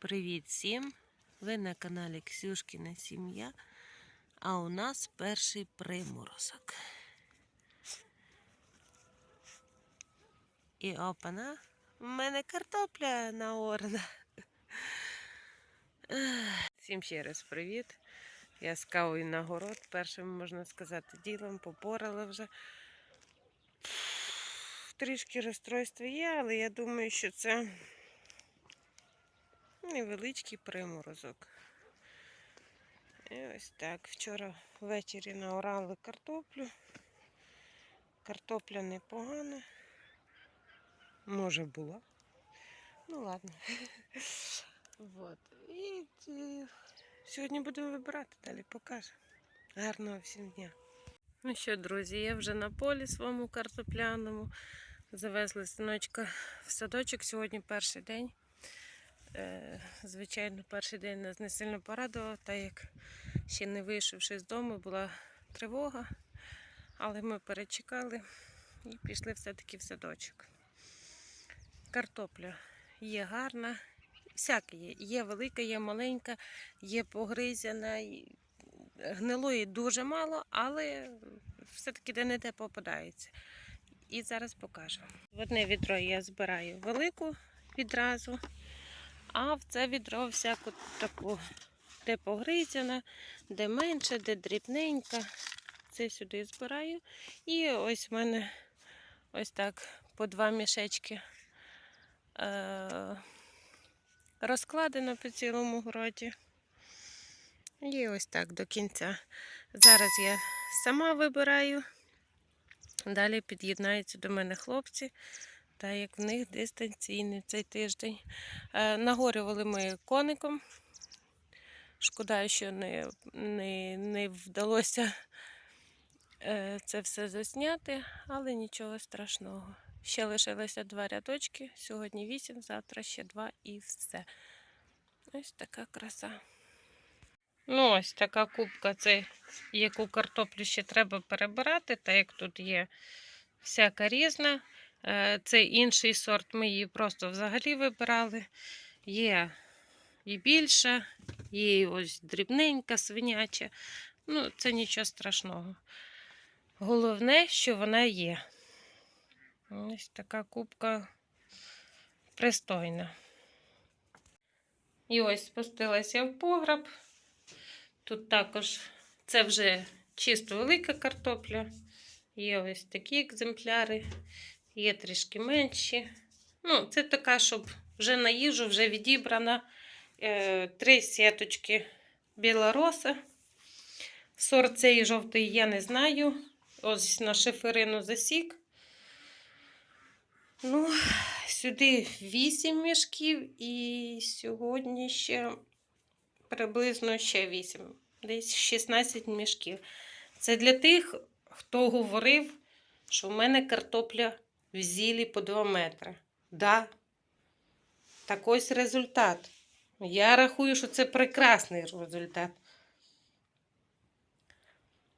Привіт всім! Ви на каналі Ксюшкіна Сім'я, а у нас перший приморозок. І опана, в мене картопля наорана. Ех, Всім ще раз привіт. Я з кавою на город. Першим, можна сказати, ділом попорала вже. Трішки розстройство є, але я думаю, що це невеличкий приморозок. І ось так. Вчора ввечері наорали картоплю. Картопля непогана. Може була. Ну ладно. Вот. І е, сьогодні будемо вибирати, далі покажу. Гарного всім дня. Ну що, друзі, я вже на полі своєму картопляному. Завезли синочка в садочок. Сьогодні перший день. Е, Звичайно, перший день нас не сильно порадував, так як ще не вийшовши з дому, була тривога, але ми перечекали і пішли все-таки в садочок. Картопля є гарна, всяке є. Є велика, є маленька, є погризяна, гнилої дуже мало, але все-таки де-не-де попадається. І зараз покажу. В одне відро я збираю велику відразу. А в це відро всяку таку, де погризяна, де менше, де дрібненька. Це сюди збираю. І ось в мене ось так по два мішечки е- розкладено по цілому городі. І ось так до кінця. Зараз я сама вибираю. Далі під'єднаються до мене хлопці. Так як в них дистанційний цей тиждень. Е, Нагорювали ми коником. Шкода, що не, не, не вдалося е, це все засняти, але нічого страшного. Ще лишилося два рядочки. Сьогодні вісім, завтра ще два і все. Ось така краса. Ну, ось така кубка, це яку картоплю ще треба перебирати, так як тут є всяка різна. Е, Це інший сорт, ми її просто взагалі вибирали. Є і більша, є ось дрібненька, свиняча. Ну, це нічого страшного. Головне, що вона є. Ось така кубка пристойна. І ось спустилася в погреб. Тут також це вже чисто велика картопля. Є ось такі екземпляри, є трішки менші. Ну, це така, щоб вже на їжу вже відібрана. Е, Три сіточки білороса. Сорт цей жовтий я не знаю. Ось на шиферину засік. Ну, сюди 8 мішків і сьогодні ще приблизно ще 8, десь 16 мішків. Це для тих, хто говорив, що в мене картопля в зілі по 2 метри. Да, так ось результат. Я рахую, що це прекрасний результат.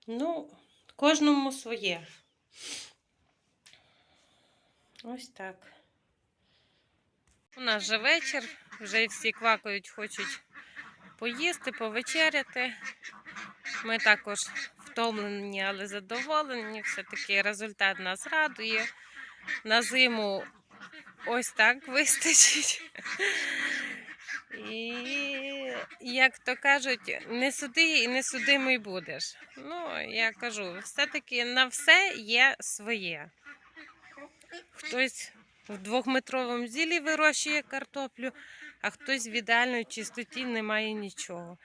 Ну, кожному своє. Ось так. У нас вже вечір, вже всі квакають, хочуть поїсти, повечеряти. Ми також втомлені, але задоволені. Все-таки результат нас радує. На зиму ось так вистачить. І, як то кажуть, не суди і не судимий будеш. Ну, я кажу, все-таки на все є своє. Хтось в двохметровому зілі вирощує картоплю, а хтось в ідеальній чистоті не має нічого.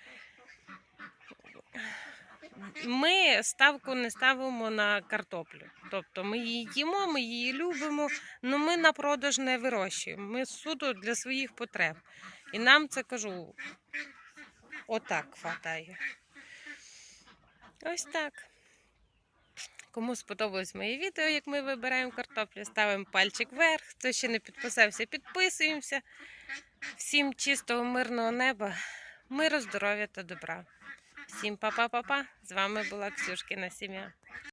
Ми ставку не ставимо на картоплю. Тобто ми її їмо, ми її любимо, але ми на продаж не вирощуємо. Ми суто для своїх потреб. І нам це кажу, отак хватає. Ось так. Кому сподобалось моє відео, як ми вибираємо картоплю, ставимо пальчик вверх. Хто ще не підписався, підписуємося. Всім чистого, мирного неба, миру, здоров'я та добра. Всім па-па-па-па. З вами була Ксюшкина сім'я.